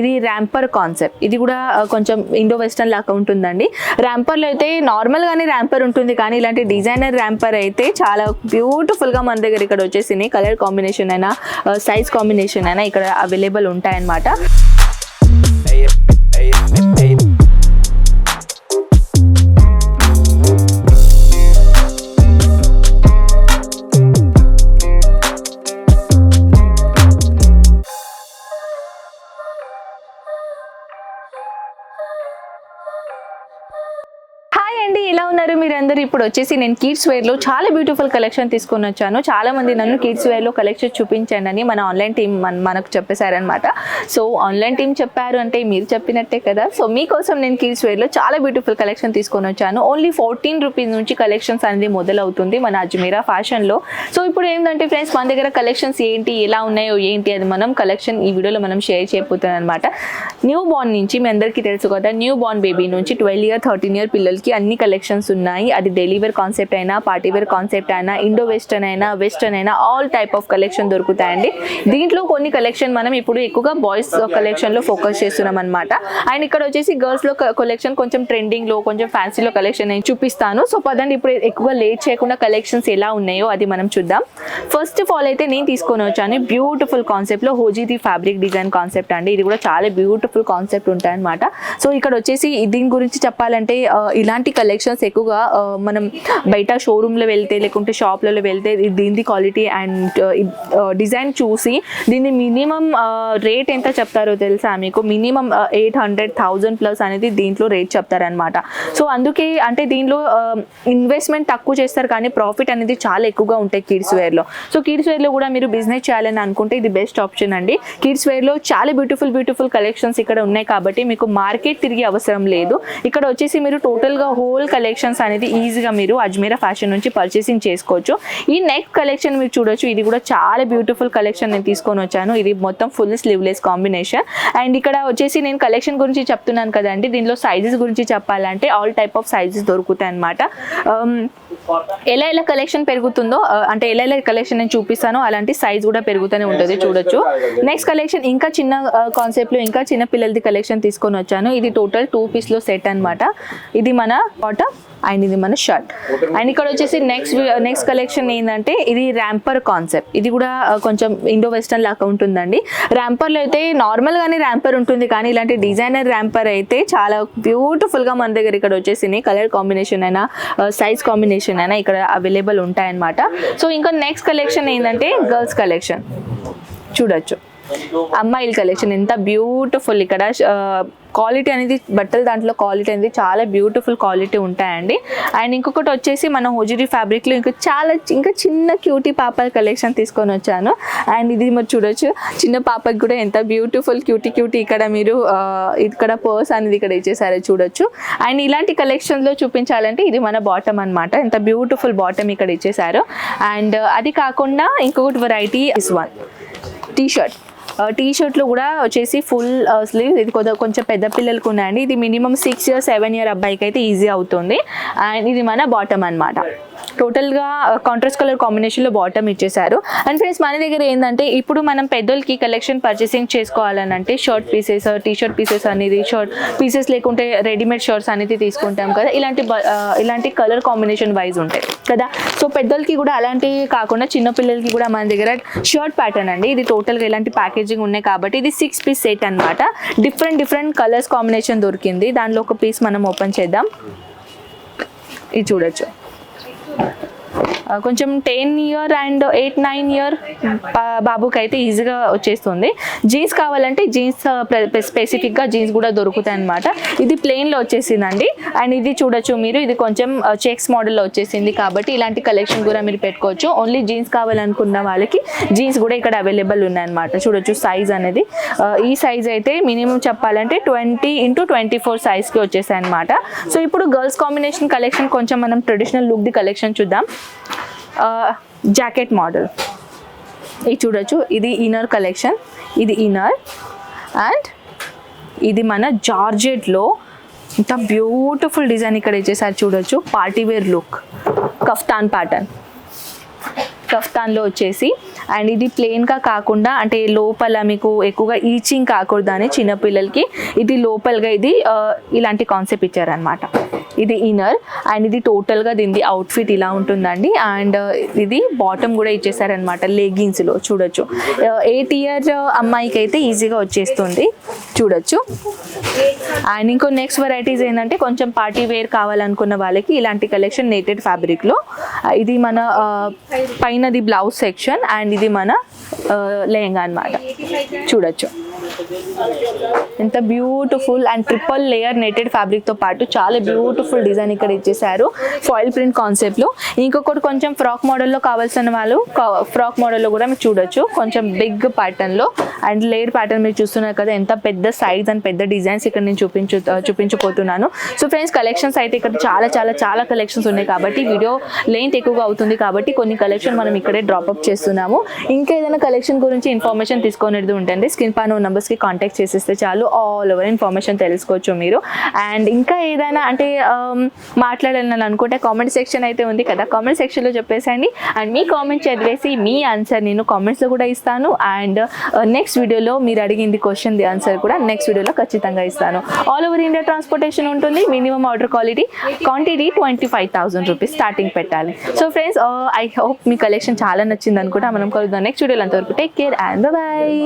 ఇది ర్యాంపర్ కాన్సెప్ట్. ఇది కూడా కొంచెం ఇండో వెస్టర్న్ లాగా ఉంటుందండి. ర్యాంపర్లో అయితే నార్మల్ గానే ర్యాంపర్ ఉంటుంది కానీ ఇలాంటి డిజైనర్ ర్యాంపర్ అయితే చాలా బ్యూటిఫుల్గా మన దగ్గర ఇక్కడ వచ్చేసింది కలర్ కాంబినేషన్ అయినా సైజ్ కాంబినేషన్ అయినా ఇక్కడ అవైలబుల్ ఉంటాయన్నమాట. ఉన్నారు ఇప్పుడు వచ్చేసి నేను కిడ్స్ వేర్లో చాలా బ్యూటిఫుల్ కలెక్షన్ తీసుకొని వచ్చాను. చాలా మంది నన్ను కిడ్స్ వేర్లో కలెక్షన్ చూపించండి అని మన ఆన్లైన్ టీం మన మనకు చెప్పేశారనమాట సో ఆన్లైన్ టీం చెప్పారు అంటే మీరు చెప్పినట్టే కదా. సో మీకోసం నేను కిడ్స్ వేర్లో చాలా బ్యూటిఫుల్ కలెక్షన్ తీసుకొని వచ్చాను. ఓన్లీ ఫోర్టీన్ రూపీస్ నుంచి కలెక్షన్స్ అనేది మొదలవుతుంది మన అజ్మీరా ఫ్యాషన్లో సో ఇప్పుడు ఏంటంటే ఫ్రెండ్స్ మన దగ్గర కలెక్షన్స్ ఏంటి ఎలా ఉన్నాయో ఏంటి అది మనం కలెక్షన్ ఈ వీడియోలో మనం షేర్ చేయబోతున్నాం అనమాట న్యూ బార్న్ నుంచి మీ అందరికీ తెలుసు కదా న్యూ బార్న్ బేబీ నుంచి ట్వెల్వ్ ఇయర్ థర్టీన్ ఇయర్ పిల్లలకి అన్ని కలెక్షన్స్ ఉన్నాయి. అది డైలీ వేర్ కాన్సెప్ట్ అయినా పార్టీ వేర్ కాన్సెప్ట్ అయినా ఇండో వెస్టర్న్ అయినా వెస్టర్న్ అయినా ఆల్ టైప్ ఆఫ్ కలెక్షన్ దొరుకుతాయండి. దీంట్లో కొన్ని కలెక్షన్ మనం ఇప్పుడు ఎక్కువగా బాయ్స్ కలెక్షన్లో ఫోకస్ చేస్తున్నాం అనమాట అండ్ ఇక్కడ వచ్చేసి గర్ల్స్లో కలెక్షన్ కొంచెం ట్రెండింగ్లో కొంచెం ఫ్యాన్సీలో కలెక్షన్ నేను చూపిస్తాను. సో పదండి ఇప్పుడు ఎక్కువగా లేట్ చేయకుండా కలెక్షన్స్ ఎలా ఉన్నాయో అది మనం చూద్దాం. ఫస్ట్ ఆఫ్ ఆల్ అయితే నేను తీసుకొని వచ్చాను బ్యూటిఫుల్ కాన్సెప్ట్లో హోజీది ఫ్యాబ్రిక్ డిజైన్ కాన్సెప్ట్ అండి. ఇది కూడా చాలా బ్యూటిఫుల్ కాన్సెప్ట్ ఉంటాయన్నమాట. సో ఇక్కడ వచ్చేసి దీని గురించి చెప్పాలంటే ఇలాంటి కలెక్షన్స్ ఎక్కువగా మనం బయట షోరూంలో వెళ్తే లేకుంటే షాప్లలో వెళ్తే దీనిది క్వాలిటీ అండ్ డిజైన్ చూసి దీన్ని మినిమం రేట్ uh, ఎంత చెప్తారో తెలుసా మీకు? Minimum eight hundred thousand plus అనేది దీంట్లో రేట్ చెప్తారనమాట సో అందుకే అంటే దీనిలో um, ఇన్వెస్ట్మెంట్ తక్కువ చేస్తారు కానీ ప్రాఫిట్ అనేది చాలా ఎక్కువగా ఉంటాయి కిడ్స్ వేర్లో సో కిడ్స్ వేర్లో కూడా మీరు బిజినెస్ చేయాలని అనుకుంటే ఇది బెస్ట్ ఆప్షన్ అండి. కిడ్స్ వేర్లో చాలా బ్యూటిఫుల్ బ్యూటిఫుల్ కలెక్షన్స్ ఇక్కడ ఉన్నాయి కాబట్టి మీకు మార్కెట్ తిరిగి అవసరం లేదు. ఇక్కడ వచ్చేసి మీరు టోటల్గా హోల్ కలెక్షన్స్ అనేది ఈజీగా మీరు అజ్మీరా ఫ్యాషన్ నుంచి పర్చేసింగ్ చేసుకోవచ్చు. ఈ నెక్ కలెక్షన్ మీరు చూడొచ్చు. ఇది కూడా చాలా బ్యూటిఫుల్ కలెక్షన్ నేను తీసుకొని వచ్చాను. ఇది మొత్తం ఫుల్ స్లీవ్లెస్ కాంబినేషన్ అండ్ ఇక్కడ వచ్చేసి నేను కలెక్షన్ గురించి చెప్తున్నాను కదండి. దీనిలో సైజెస్ గురించి చెప్పాలంటే ఆల్ టైప్ ఆఫ్ సైజెస్ దొరుకుతాయి అనమాట ఎలా ఎలా కలెక్షన్ పెరుగుతుందో ఆ, అంటే ఎలా ఎలా కలెక్షన్ నేను చూపిస్తానో అలాంటి సైజ్ కూడా పెరుగుతూనే ఉంటుంది చూడొచ్చు. నెక్స్ట్ కలెక్షన్ ఇంకా చిన్న కాన్సెప్ట్లో ఇంకా చిన్న పిల్లలది కలెక్షన్ తీసుకొని వచ్చాను. ఇది టోటల్ టూ పీస్లో సెట్ అన్నమాట. ఇది మన బాటమ్ అండ్ ఇది మన షర్ట్. అండ్ ఇక్కడ వచ్చేసి నెక్స్ట్ నెక్స్ట్ కలెక్షన్ ఏంటంటే ఇది ర్యాంపర్ కాన్సెప్ట్ ఇది కూడా కొంచెం ఇండో వెస్టర్న్ లాగా ఉంటుందండి. ర్యాంపర్లో అయితే నార్మల్ గానే ర్యాంపర్ ఉంటుంది కానీ ఇలాంటి డిజైనర్ ర్యాంపర్ అయితే చాలా బ్యూటిఫుల్గా మన దగ్గర ఇక్కడ వచ్చేసి కలర్ కాంబినేషన్ అయినా సైజ్ కాంబినేషన్ అయినా ఇక్కడ అవైలబుల్ ఉంటాయన్నమాట. సో ఇంకా నెక్స్ట్ కలెక్షన్ ఏంటంటే గర్ల్స్ కలెక్షన్ చూడొచ్చు. అమ్మాయిల కలెక్షన్ ఎంత బ్యూటిఫుల్ ఇక్కడ. క్వాలిటీ అనేది బట్టలు దాంట్లో క్వాలిటీ అనేది చాలా బ్యూటిఫుల్ క్వాలిటీ ఉంటాయండి. అండ్ ఇంకొకటి వచ్చేసి మన హోజరీ ఫ్యాబ్రిక్లో ఇంకా చాలా ఇంకా చిన్న క్యూటీ పాపల కలెక్షన్ తీసుకొని వచ్చాను. అండ్ ఇది మీరు చూడొచ్చు. చిన్న పాపకి కూడా ఎంత బ్యూటిఫుల్ క్యూటీ క్యూటీ ఇక్కడ మీరు ఇక్కడ పర్స్ అనేది ఇక్కడ ఇచ్చేసారో చూడొచ్చు. అండ్ ఇలాంటి కలెక్షన్లో చూపించాలంటే ఇది మన బాటమ్ అనమాట ఎంత బ్యూటిఫుల్ బాటమ్ ఇక్కడ ఇచ్చేసారు. అండ్ అది కాకుండా ఇంకొకటి variety is one T shirt T షర్ట్లు కూడా వచ్చేసి ఫుల్ స్లీవ్ ఇది కొద్దిగా కొంచెం పెద్ద పిల్లలకు ఉన్నాయండి. ఇది minimum six year seven year అబ్బాయికి అయితే ఈజీ అవుతుంది. అండ్ ఇది మన బాటమ్ అనమాట టోటల్గా కాంట్రాస్ట్ కలర్ కాంబినేషన్లో బాటమ్ ఇచ్చేసారు అండ్ ఫ్రెండ్స్ మన దగ్గర ఏంటంటే ఇప్పుడు మనం పెద్దోళ్ళకి కలెక్షన్ పర్చేసింగ్ చేసుకోవాలని అంటే shirt pieces T shirt pieces అనేది షర్ట్ పీసెస్ లేకుంటే రెడీమేడ్ షర్ట్స్ అనేది తీసుకుంటాం కదా. ఇలాంటి ఇలాంటి కలర్ కాంబినేషన్ వైజ్ ఉంటాయి కదా. సో పెద్దోళ్ళకి కూడా అలాంటివి కాకుండా చిన్న పిల్లలకి కూడా మన దగ్గర షర్ట్ ప్యాటర్న్ అండి. ఇది టోటల్గా ఇలాంటి ప్యాకేజింగ్ ఉన్నాయి కాబట్టి ఇది సిక్స్ పీస్ సెట్ అనమాట డిఫరెంట్ డిఫరెంట్ కలర్స్ కాంబినేషన్ దొరికింది. దానిలో ఒక పీస్ మనం ఓపెన్ చేద్దాం. ఇది చూడొచ్చు. కొంచెం ten year and eight nine year బాబుకి అయితే ఈజీగా వచ్చేస్తుంది. జీన్స్ కావాలంటే జీన్స్ స్పెసిఫిక్గా జీన్స్ కూడా దొరుకుతాయి అనమాట ఇది ప్లెయిన్లో వచ్చేసిందండి. అండ్ ఇది చూడొచ్చు మీరు. ఇది కొంచెం చెక్స్ మోడల్లో వచ్చేసింది కాబట్టి ఇలాంటి కలెక్షన్ కూడా మీరు పెట్టుకోవచ్చు. ఓన్లీ జీన్స్ కావాలనుకున్న వాళ్ళకి జీన్స్ కూడా ఇక్కడ అవైలబుల్ ఉన్నాయన్నమాట. చూడొచ్చు సైజ్ అనేది. ఈ సైజ్ అయితే మినిమం చెప్పాలంటే ట్వంటీ ఇంటూ ట్వంటీ ఫోర్ సైజ్కి వచ్చేసాయి అనమాట సో ఇప్పుడు గర్ల్స్ కాంబినేషన్ కలెక్షన్ కొంచెం మనం ట్రెడిషనల్ లుక్ది కలెక్షన్ చూద్దాం. జాకెట్ మోడల్ ఇది చూడొచ్చు. ఇది ఇన్నర్ కలెక్షన్ ఇది ఇన్నర్ అండ్ ఇది మన జార్జెట్లో ఇంత బ్యూటిఫుల్ డిజైన్ ఇక్కడ ఇచ్చేసారి చూడొచ్చు. Party wear look kaftan pattern కఫ్తాన్లో వచ్చేసి. అండ్ ఇది ప్లెయిన్గా కాకుండా అంటే లోపల మీకు ఎక్కువగా ఈచింగ్ కాకూడదు అని చిన్నపిల్లలకి ఇది లోపలగా ఇది uh, ఇలాంటి కాన్సెప్ట్ ఇచ్చారనమాట ఇది ఇన్నర్ అండ్ ఇది టోటల్గా దీనిది అవుట్ఫిట్ ఇలా ఉంటుందండి. అండ్ uh, ఇది బాటమ్ కూడా ఇచ్చేసారనమాట లెగిన్స్లో చూడొచ్చు. Uh, ఎయిట్ ఇయర్ uh, అమ్మాయికి అయితే ఈజీగా వచ్చేస్తుంది చూడొచ్చు. అండ్ ఇంకో నెక్స్ట్ వెరైటీస్ ఏంటంటే కొంచెం పార్టీ వేర్ కావాలనుకున్న వాళ్ళకి ఇలాంటి కలెక్షన్ నేటెడ్ ఫ్యాబ్రిక్లో ఇది మన పైనది బ్లౌజ్ సెక్షన్ అండ్ ఇది మన లెహంగా అన్నమాట చూడొచ్చు. ఎంత beautiful and triple layer netted ఫ్యాబ్రిక్తో పాటు చాలా బ్యూటిఫుల్ డిజైన్ ఇక్కడ ఇచ్చేసారు ఫాయిల్ ప్రింట్ కాన్సెప్ట్లో ఇంకొకటి కొంచెం ఫ్రాక్ మోడల్లో కావాల్సిన వాళ్ళు ఫ్రాక్ మోడల్లో కూడా మీరు చూడొచ్చు. కొంచెం బిగ్ ప్యాటర్న్లో అండ్ లేయర్ ప్యాటర్న్ మీరు చూస్తున్నారు కదా ఎంత పెద్ద సైజ్ అండ్ పెద్ద డిజైన్స్ ఇక్కడ నేను చూపించు చూపించబోతున్నాను. సో ఫ్రెండ్స్ కలెక్షన్స్ అయితే ఇక్కడ చాలా చాలా చాలా కలెక్షన్స్ ఉన్నాయి కాబట్టి వీడియో లెంత్ ఎక్కువగా అవుతుంది కాబట్టి కొన్ని కలెక్షన్ మనం ఇక్కడే డ్రాప్ అప్ చేస్తున్నాము. ఇంకా ఏదైనా కలెక్షన్ గురించి ఇన్ఫర్మేషన్ తీసుకునేది ఉంటుంది స్క్రీన్ పైన నెంబర్స్కి కాంటాక్ట్ చేసేస్తే చాలు ఆల్ ఓవర్ ఇన్ఫర్మేషన్ తెలుసుకోవచ్చు మీరు. అండ్ ఇంకా ఏదైనా అంటే um, మాట్లాడాలని అనుకుంటే కామెంట్ సెక్షన్ అయితే ఉంది కదా కామెంట్ సెక్షన్లో చెప్పేసండి అండ్ మీ కామెంట్ చదివేసి మీ ఆన్సర్ నేను కామెంట్స్లో కూడా ఇస్తాను. అండ్ నెక్స్ట్ వీడియోలో మీరు అడిగింది క్వశ్చన్ ఆన్సర్ కూడా నెక్స్ట్ వీడియోలో ఖచ్చితంగా ఇస్తాను. ఆల్ ఓవర్ ఇండియా ట్రాన్స్పోర్టేషన్ ఉంటుంది minimum order quality quantity twenty five thousand rupees starting పెట్టాలి సో ఫ్రెండ్స్ ఐ హోప్ మీ కలెక్షన్ చాలా నచ్చింది అనుకుంటా. మనం కలుద్దాం నెక్స్ట్ వీడియోలో అంతవరకు టేక్ కేర్ అండ్ బాయ్